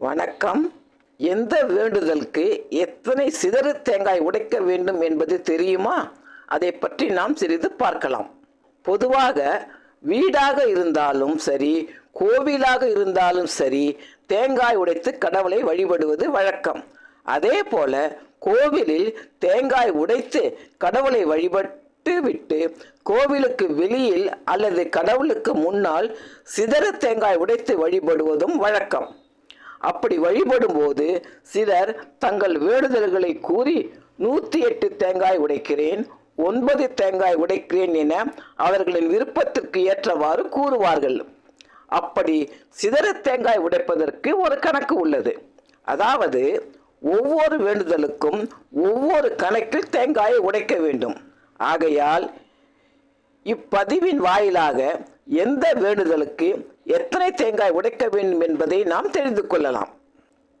வணக்கம். எந்த வேண்டுதலுக்கு எத்தனை சிதறு தேங்காய் உடைக்க வேண்டும் என்பது தெரியுமா? அதை பற்றி நாம் சிறிது பார்க்கலாம். பொதுவாக வீடாக இருந்தாலும் சரி கோவிலாக இருந்தாலும் சரி தேங்காய் உடைத்து கடவுளை வழிபடுவது வழக்கம். அதே போல கோவிலில் தேங்காய் உடைத்து கடவுளை வழிபட்டு விட்டு கோவிலுக்கு வெளியில் அல்லது கடவுளுக்கு முன்னால் சிதறு தேங்காய் உடைத்து வழிபடுவதும் வழக்கம். அப்படி வழிபடும்போது சிலர் தங்கள் வேண்டுதல்களை கூறி நூற்றி எட்டு தேங்காய் உடைக்கிறேன் ஒன்பது தேங்காய் உடைக்கிறேன் என அவர்களின் விருப்பத்திற்கு ஏற்றவாறு கூறுவார்கள். அப்படி சிதற தேங்காய் உடைப்பதற்கு ஒரு கணக்கு உள்ளது. அதாவது ஒவ்வொரு வேண்டுதலுக்கும் ஒவ்வொரு கணக்கில் தேங்காயை உடைக்க வேண்டும். ஆகையால் இப்பதிவின் வாயிலாக எந்த வேண்டுதலுக்கு எத்தனை தேங்காய் உடைக்க வேண்டும் என்பதை நாம் தெரிந்து கொள்ளலாம்.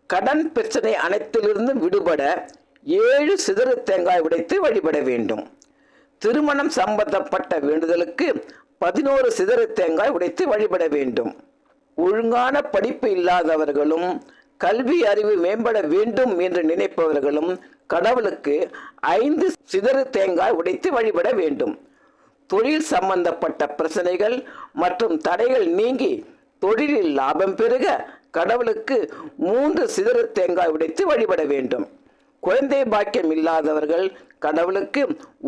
கடன் பிரச்சனை அனைத்திலிருந்தும் விடுபட ஏழு சிதறு தேங்காய் உடைத்து வழிபட வேண்டும். திருமணம் சம்பந்தப்பட்ட வேண்டுதலுக்கு பதினோரு சிதறு தேங்காய் உடைத்து வழிபட வேண்டும். ஒழுங்கான படிப்பு இல்லாதவர்களும் கல்வி அறிவு மேம்பட வேண்டும் என்று நினைப்பவர்களும் கடவுளுக்கு ஐந்து சிதறு தேங்காய் உடைத்து வழிபட வேண்டும். தொழில் சம்பந்தப்பட்ட பிரச்சனைகள் மற்றும் தடைகள் நீங்கி தொழிலில் லாபம் பெருக கடவுளுக்கு மூன்று சிதறு தேங்காய் உடைத்து வழிபட வேண்டும். குழந்தை பாக்கியம் இல்லாதவர்கள் கடவுளுக்கு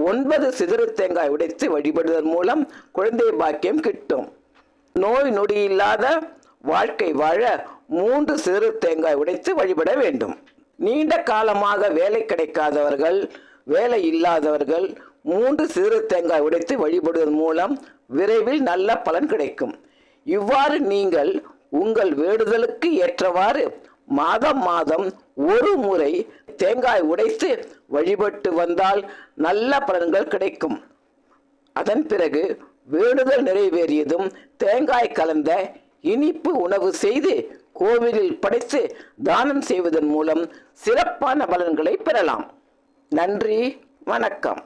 ஒன்பது சிதறு தேங்காய் உடைத்து வழிபடுவதன் மூலம் குழந்தை பாக்கியம் கிட்டும். நோய் நொடி இல்லாத வாழ்க்கை வாழ மூன்று சிறு தேங்காய் உடைத்து வழிபட வேண்டும். நீண்ட காலமாக வேலை கிடைக்காதவர்கள் வேலை இல்லாதவர்கள் மூன்று சிறு தேங்காய் உடைத்து வழிபடுவதன் மூலம் விரைவில் நல்ல பலன் கிடைக்கும். இவ்வாறு நீங்கள் உங்கள் வேண்டுதலுக்கு ஏற்றவாறு மாதம் மாதம் ஒரு முறை தேங்காய் உடைத்து வழிபட்டு வந்தால் நல்ல பலன்கள் கிடைக்கும். அதன் பிறகு வேண்டுதல் நிறைவேறியதும் தேங்காய் கலந்த இனிப்பு உணவு செய்து கோவிலில் படைத்து தானம் செய்வதன் மூலம் சிறப்பான பலன்களை பெறலாம். நன்றி வணக்கம்.